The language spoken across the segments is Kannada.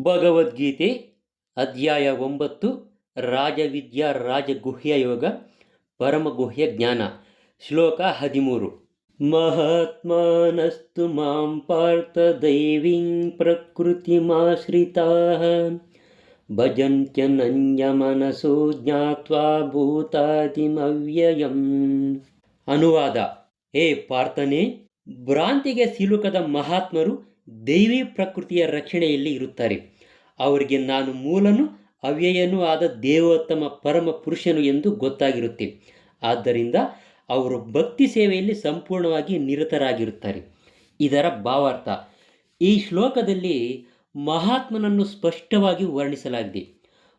ಭಗವದ್ಗೀತೆ ಅಧ್ಯಾಯ ಒಂಬತ್ತು, ರಾಜವಿದ್ಯಾ ರಾಜಗುಹ್ಯ ಯೋಗ, ಪರಮಗುಹ್ಯ ಜ್ಞಾನ, ಶ್ಲೋಕ ಹದಿಮೂರು. ಮಹಾತ್ಮನಸ್ತು ಮಾಂ ಪಾರ್ಥ ದೈವೀಂ ಪ್ರಕೃತಿಮಾಶ್ರಿತಾ. ಭಜಂತ್ಯನನ್ಯಮನಸೋ ಜ್ಞಾತ್ವಾ ಭೂತಾದಿಮವ್ಯಯಂ. ಅನುವಾದ, ಹೇ ಪಾರ್ಥನೆ, ಭ್ರಾಂತಿಗೆ ಸಿಲುಕದ ಮಹಾತ್ಮರು ದೈವಿ ಪ್ರಕೃತಿಯ ರಕ್ಷಣೆಯಲ್ಲಿ ಇರುತ್ತಾರೆ. ಅವರಿಗೆ ನಾನು ಮೂಲನು ಅವ್ಯಯನೂ ಆದ ದೇವೋತ್ತಮ ಪರಮ ಪುರುಷನು ಎಂದು ಗೊತ್ತಾಗಿರುತ್ತೆ. ಆದ್ದರಿಂದ ಅವರು ಭಕ್ತಿ ಸೇವೆಯಲ್ಲಿ ಸಂಪೂರ್ಣವಾಗಿ ನಿರತರಾಗಿರುತ್ತಾರೆ. ಇದರ ಭಾವಾರ್ಥ, ಈ ಶ್ಲೋಕದಲ್ಲಿ ಮಹಾತ್ಮನನ್ನು ಸ್ಪಷ್ಟವಾಗಿ ವರ್ಣಿಸಲಾಗಿದೆ.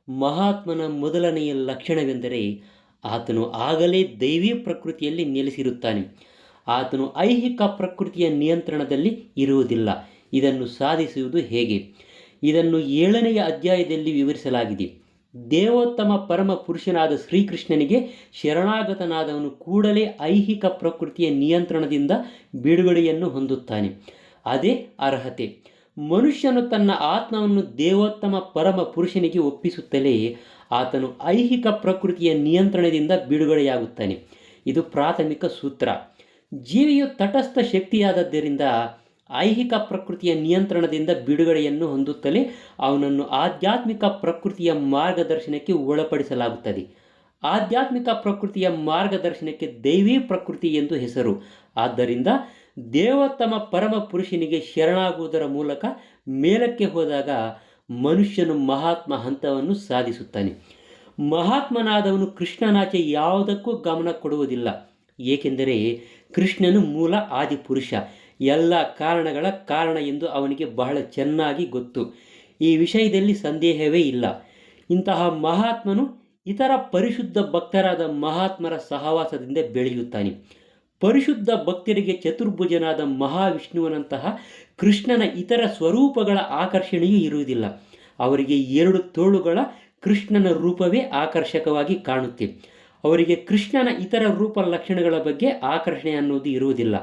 ಮಹಾತ್ಮನ ಮೊದಲನೆಯ ಲಕ್ಷಣವೆಂದರೆ, ಆತನು ಆಗಲೇ ದೈವಿ ಪ್ರಕೃತಿಯಲ್ಲಿ ನೆಲೆಸಿರುತ್ತಾನೆ. ಆತನು ಐಹಿಕ ಪ್ರಕೃತಿಯ ನಿಯಂತ್ರಣದಲ್ಲಿ ಇರುವುದಿಲ್ಲ. ಇದನ್ನು ಸಾಧಿಸುವುದು ಹೇಗೆ? ಇದನ್ನು ಏಳನೆಯ ಅಧ್ಯಾಯದಲ್ಲಿ ವಿವರಿಸಲಾಗಿದೆ. ದೇವೋತ್ತಮ ಪರಮ ಪುರುಷನಾದ ಶ್ರೀಕೃಷ್ಣನಿಗೆ ಶರಣಾಗತನಾದವನು ಕೂಡಲೇ ಐಹಿಕ ಪ್ರಕೃತಿಯ ನಿಯಂತ್ರಣದಿಂದ ಬಿಡುಗಡೆಯನ್ನು ಹೊಂದುತ್ತಾನೆ. ಅದೇ ಅರ್ಹತೆ. ಮನುಷ್ಯನು ತನ್ನ ಆತ್ಮವನ್ನು ದೇವೋತ್ತಮ ಪರಮ ಪುರುಷನಿಗೆ ಒಪ್ಪಿಸುತ್ತಲೇ ಆತನು ಐಹಿಕ ಪ್ರಕೃತಿಯ ನಿಯಂತ್ರಣದಿಂದ ಬಿಡುಗಡೆಯಾಗುತ್ತಾನೆ. ಇದು ಪ್ರಾಥಮಿಕ ಸೂತ್ರ. ಜೀವಿಯು ತಟಸ್ಥ ಶಕ್ತಿಯಾದದ್ದರಿಂದ ಐಹಿಕ ಪ್ರಕೃತಿಯ ನಿಯಂತ್ರಣದಿಂದ ಬಿಡುಗಡೆಯನ್ನು ಹೊಂದುತ್ತಲೇ ಅವನನ್ನು ಆಧ್ಯಾತ್ಮಿಕ ಪ್ರಕೃತಿಯ ಮಾರ್ಗದರ್ಶನಕ್ಕೆ ಒಳಪಡಿಸಲಾಗುತ್ತದೆ. ಆಧ್ಯಾತ್ಮಿಕ ಪ್ರಕೃತಿಯ ಮಾರ್ಗದರ್ಶನಕ್ಕೆ ದೈವೀ ಪ್ರಕೃತಿ ಎಂದು ಹೆಸರು. ಆದ್ದರಿಂದ ದೇವೋತ್ತಮ ಪರಮ ಪುರುಷನಿಗೆ ಶರಣಾಗುವುದರ ಮೂಲಕ ಮೇಲಕ್ಕೆ ಹೋದಾಗ ಮನುಷ್ಯನು ಮಹಾತ್ಮ ಹಂತವನ್ನು ಸಾಧಿಸುತ್ತಾನೆ. ಮಹಾತ್ಮನಾದವನು ಕೃಷ್ಣನಾಚೆ ಯಾವುದಕ್ಕೂ ಗಮನ ಕೊಡುವುದಿಲ್ಲ. ಏಕೆಂದರೆ ಕೃಷ್ಣನು ಮೂಲ ಆದಿಪುರುಷ ಎಲ್ಲ ಕಾರಣಗಳ ಕಾರಣ ಎಂದು ಅವನಿಗೆ ಬಹಳ ಚೆನ್ನಾಗಿ ಗೊತ್ತು. ಈ ವಿಷಯದಲ್ಲಿ ಸಂದೇಹವೇ ಇಲ್ಲ. ಇಂತಹ ಮಹಾತ್ಮನು ಇತರ ಪರಿಶುದ್ಧ ಭಕ್ತರಾದ ಮಹಾತ್ಮರ ಸಹವಾಸದಿಂದ ಬೆಳೆಯುತ್ತಾನೆ. ಪರಿಶುದ್ಧ ಭಕ್ತರಿಗೆ ಚತುರ್ಭುಜನಾದ ಮಹಾವಿಷ್ಣುವನಂತಹ ಕೃಷ್ಣನ ಇತರ ಸ್ವರೂಪಗಳ ಆಕರ್ಷಣೆಯೂ ಇರುವುದಿಲ್ಲ. ಅವರಿಗೆ ಎರಡು ತೋಳುಗಳ ಕೃಷ್ಣನ ರೂಪವೇ ಆಕರ್ಷಕವಾಗಿ ಕಾಣುತ್ತೆ. ಅವರಿಗೆ ಕೃಷ್ಣನ ಇತರ ರೂಪ ಲಕ್ಷಣಗಳ ಬಗ್ಗೆ ಆಕರ್ಷಣೆ ಅನ್ನೋದು ಇರುವುದಿಲ್ಲ.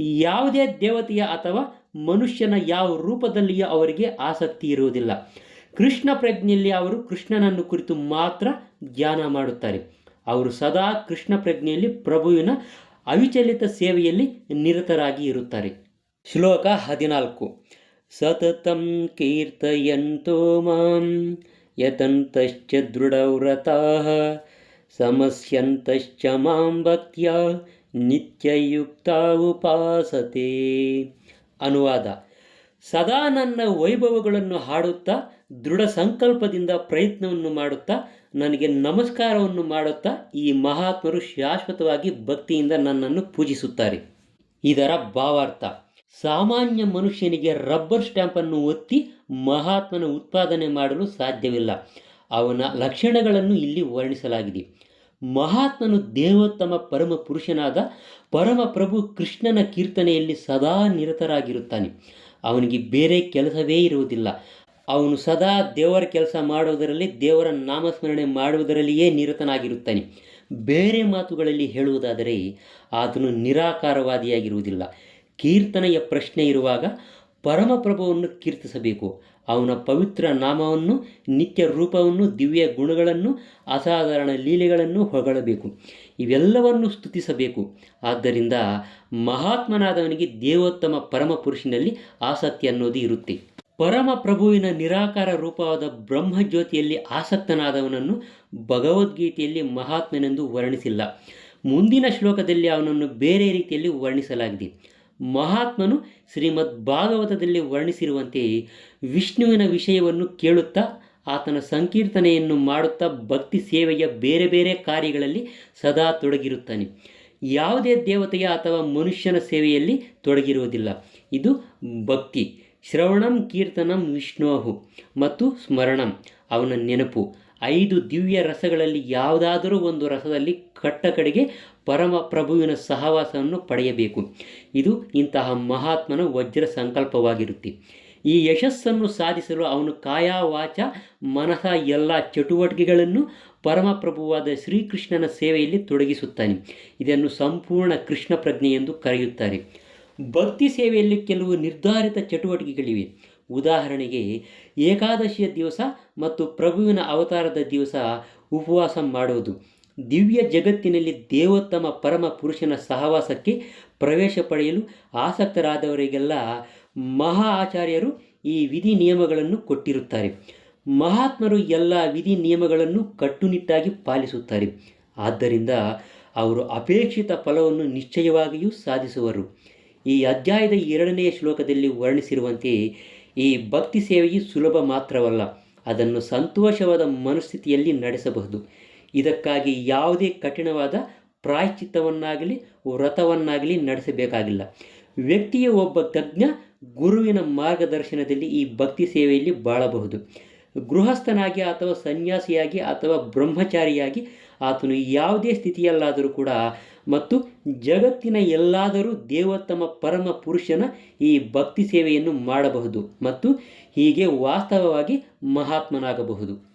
ಯಾವುದೇ ದೇವತೆಯ ಅಥವಾ ಮನುಷ್ಯನ ಯಾವ ರೂಪದಲ್ಲಿಯೂ ಅವರಿಗೆ ಆಸಕ್ತಿ ಇರುವುದಿಲ್ಲ. ಕೃಷ್ಣ ಪ್ರಜ್ಞೆಯಲ್ಲಿ ಅವರು ಕೃಷ್ಣನನ್ನು ಕುರಿತು ಮಾತ್ರ ಧ್ಯಾನ ಮಾಡುತ್ತಾರೆ. ಅವರು ಸದಾ ಕೃಷ್ಣ ಪ್ರಜ್ಞೆಯಲ್ಲಿ ಪ್ರಭುವಿನ ಅವಿಚಲಿತ ಸೇವೆಯಲ್ಲಿ ನಿರತರಾಗಿ ಇರುತ್ತಾರೆ. ಶ್ಲೋಕ ಹದಿನಾಲ್ಕು. ಸತತಂ ಕೀರ್ತಯಂತೋ ಮಾಂ ಯತಂತಶ್ಚ ದೃಢವ್ರತಾ ಸಮಸ್ಯಂತಶ್ಚ ಮಾಂ ಭಕ್ತ್ಯ ನಿತ್ಯಯುಕ್ತ ಉಪಾಸತೆ ಅನುವಾದ ಸದಾ ನನ್ನ ವೈಭವಗಳನ್ನು ಹಾಡುತ್ತಾ, ದೃಢ ಸಂಕಲ್ಪದಿಂದ ಪ್ರಯತ್ನವನ್ನು ಮಾಡುತ್ತಾ, ನನಗೆ ನಮಸ್ಕಾರವನ್ನು ಮಾಡುತ್ತಾ, ಈ ಮಹಾತ್ಮರು ಶಾಶ್ವತವಾಗಿ ಭಕ್ತಿಯಿಂದ ನನ್ನನ್ನು ಪೂಜಿಸುತ್ತಾರೆ. ಇದರ ಭಾವಾರ್ಥ, ಸಾಮಾನ್ಯ ಮನುಷ್ಯನಿಗೆ ರಬ್ಬರ್ ಸ್ಟ್ಯಾಂಪನ್ನು ಒತ್ತಿ ಮಹಾತ್ಮನ ಉತ್ಪಾದನೆ ಮಾಡಲು ಸಾಧ್ಯವಿಲ್ಲ. ಅವನ ಲಕ್ಷಣಗಳನ್ನು ಇಲ್ಲಿ ವರ್ಣಿಸಲಾಗಿದೆ. ಮಹಾತ್ಮನು ದೇವೋತ್ತಮ ಪರಮ ಪುರುಷನಾದ ಪರಮ ಪ್ರಭು ಕೃಷ್ಣನ ಕೀರ್ತನೆಯಲ್ಲಿ ಸದಾ ನಿರತರಾಗಿರುತ್ತಾನೆ. ಅವನಿಗೆ ಬೇರೆ ಕೆಲಸವೇ ಇರುವುದಿಲ್ಲ. ಅವನು ಸದಾ ದೇವರ ಕೆಲಸ ಮಾಡುವುದರಲ್ಲಿ, ದೇವರ ನಾಮಸ್ಮರಣೆ ಮಾಡುವುದರಲ್ಲಿಯೇ ನಿರತನಾಗಿರುತ್ತಾನೆ. ಬೇರೆ ಮಾತುಗಳಲ್ಲಿ ಹೇಳುವುದಾದರೆ, ಆತನು ನಿರಾಕಾರವಾದಿಯಾಗಿರುವುದಿಲ್ಲ. ಕೀರ್ತನೆಯ ಪ್ರಶ್ನೆ ಇರುವಾಗ ಪರಮಪ್ರಭುವನ್ನು ಕೀರ್ತಿಸಬೇಕು. ಅವನ ಪವಿತ್ರ ನಾಮವನ್ನು, ನಿತ್ಯ ರೂಪವನ್ನು, ದಿವ್ಯ ಗುಣಗಳನ್ನು, ಅಸಾಧಾರಣ ಲೀಲೆಗಳನ್ನು ಹೊಗಳಬೇಕು. ಇವೆಲ್ಲವನ್ನು ಸ್ತುತಿಸಬೇಕು. ಆದ್ದರಿಂದ ಮಹಾತ್ಮನಾದವನಿಗೆ ದೇವೋತ್ತಮ ಪರಮ ಪುರುಷನಲ್ಲಿ ಆಸಕ್ತಿ ಅನ್ನೋದು ಇರುತ್ತೆ. ಪರಮ ಪ್ರಭುವಿನ ನಿರಾಕಾರ ರೂಪವಾದ ಬ್ರಹ್ಮಜ್ಯೋತಿಯಲ್ಲಿ ಆಸಕ್ತನಾದವನನ್ನು ಭಗವದ್ಗೀತೆಯಲ್ಲಿ ಮಹಾತ್ಮನೆಂದು ವರ್ಣಿಸಿಲ್ಲ. ಮುಂದಿನ ಶ್ಲೋಕದಲ್ಲಿ ಅವನನ್ನು ಬೇರೆ ರೀತಿಯಲ್ಲಿ ವರ್ಣಿಸಲಾಗಿದೆ. ಮಹಾತ್ಮನು ಶ್ರೀಮದ್ ಭಾಗವತದಲ್ಲಿ ವರ್ಣಿಸಿರುವಂತೆ ವಿಷ್ಣುವಿನ ವಿಷಯವನ್ನು ಕೇಳುತ್ತಾ ಆತನ ಸಂಕೀರ್ತನೆಯನ್ನು ಮಾಡುತ್ತಾ ಭಕ್ತಿ ಸೇವೆಯ ಬೇರೆ ಬೇರೆ ಕಾರ್ಯಗಳಲ್ಲಿ ಸದಾ ತೊಡಗಿರುತ್ತಾನೆ. ಯಾವುದೇ ದೇವತೆಯ ಅಥವಾ ಮನುಷ್ಯನ ಸೇವೆಯಲ್ಲಿ ತೊಡಗಿರುವುದಿಲ್ಲ. ಇದು ಭಕ್ತಿ. ಶ್ರವಣಂ ಕೀರ್ತನಂ ವಿಷ್ಣೋಹು ಮತ್ತು ಸ್ಮರಣಂ. ಅವನ ನೆನಪು. ಐದು ದಿವ್ಯ ರಸಗಳಲ್ಲಿ ಯಾವುದಾದರೂ ಒಂದು ರಸದಲ್ಲಿ ಕಟ್ಟ ಕಡೆಗೆ ಪರಮ ಪ್ರಭುವಿನ ಸಹವಾಸವನ್ನು ಪಡೆಯಬೇಕು. ಇದು ಇಂತಹ ಮಹಾತ್ಮನ ವಜ್ರ ಸಂಕಲ್ಪವಾಗಿರುತ್ತೆ. ಈ ಯಶಸ್ಸನ್ನು ಸಾಧಿಸಲು ಅವನು ಕಾಯ ವಾಚ ಮನಸ ಎಲ್ಲ ಚಟುವಟಿಕೆಗಳನ್ನು ಪರಮಪ್ರಭುವಾದ ಶ್ರೀಕೃಷ್ಣನ ಸೇವೆಯಲ್ಲಿ ತೊಡಗಿಸುತ್ತಾನೆ. ಇದನ್ನು ಸಂಪೂರ್ಣ ಕೃಷ್ಣ ಪ್ರಜ್ಞೆ ಎಂದು ಕರೆಯುತ್ತಾರೆ. ಭಕ್ತಿ ಸೇವೆಯಲ್ಲಿ ಕೆಲವು ನಿರ್ಧಾರಿತ ಚಟುವಟಿಕೆಗಳಿವೆ. ಉದಾಹರಣೆಗೆ ಏಕಾದಶಿಯ ದಿವಸ ಮತ್ತು ಪ್ರಭುವಿನ ಅವತಾರದ ದಿವಸ ಉಪವಾಸ ಮಾಡುವುದು ದಿವ್ಯ ಜಗತ್ತಿನಲ್ಲಿ ದೇವೋತ್ತಮ ಪರಮ ಪುರುಷನ ಸಹವಾಸಕ್ಕೆ ಪ್ರವೇಶ ಪಡೆಯಲು ಆಸಕ್ತರಾದವರಿಗೆಲ್ಲ ಮಹಾ ಆಚಾರ್ಯರು ಈ ವಿಧಿ ನಿಯಮಗಳನ್ನು ಕೊಟ್ಟಿರುತ್ತಾರೆ. ಮಹಾತ್ಮರು ಎಲ್ಲ ವಿಧಿ ನಿಯಮಗಳನ್ನು ಕಟ್ಟುನಿಟ್ಟಾಗಿ ಪಾಲಿಸುತ್ತಾರೆ. ಆದ್ದರಿಂದ ಅವರು ಅಪೇಕ್ಷಿತ ಫಲವನ್ನು ನಿಶ್ಚಯವಾಗಿಯೂ ಸಾಧಿಸುವರು. ಈ ಅಧ್ಯಾಯದ ಎರಡನೆಯ ಶ್ಲೋಕದಲ್ಲಿ ವರ್ಣಿಸಿರುವಂತೆ ಈ ಭಕ್ತಿ ಸೇವೆಯು ಸುಲಭ ಮಾತ್ರವಲ್ಲ, ಅದನ್ನು ಸಂತೋಷವಾದ ಮನಸ್ಥಿತಿಯಲ್ಲಿ ನಡೆಸಬಹುದು. ಇದಕ್ಕಾಗಿ ಯಾವುದೇ ಕಠಿಣವಾದ ಪ್ರಾಯಶ್ಚಿತ್ತವನ್ನಾಗಲಿ, ವ್ರತವನ್ನಾಗಲಿ ನಡೆಸಬೇಕಾಗಿಲ್ಲ. ವ್ಯಕ್ತಿಯ ಒಬ್ಬ ತಜ್ಞ, ಗುರುವಿನ ಮಾರ್ಗದರ್ಶನದಲ್ಲಿ ಈ ಭಕ್ತಿ ಸೇವೆಯಲ್ಲಿ ಬಾಳಬಹುದು. ಗೃಹಸ್ಥನಾಗಿ ಅಥವಾ ಸನ್ಯಾಸಿಯಾಗಿ ಅಥವಾ ಬ್ರಹ್ಮಚಾರಿಯಾಗಿ, ಆತನು ಯಾವುದೇ ಸ್ಥಿತಿಯಲ್ಲಾದರೂ ಕೂಡ ಮತ್ತು ಜಗತ್ತಿನ ಎಲ್ಲಾದರೂ ದೇವೋತ್ತಮ ಪರಮ ಪುರುಷನ ಈ ಭಕ್ತಿ ಸೇವೆಯನ್ನು ಮಾಡಬಹುದು ಮತ್ತು ಹೀಗೆ ವಾಸ್ತವವಾಗಿ ಮಹಾತ್ಮನಾಗಬಹುದು.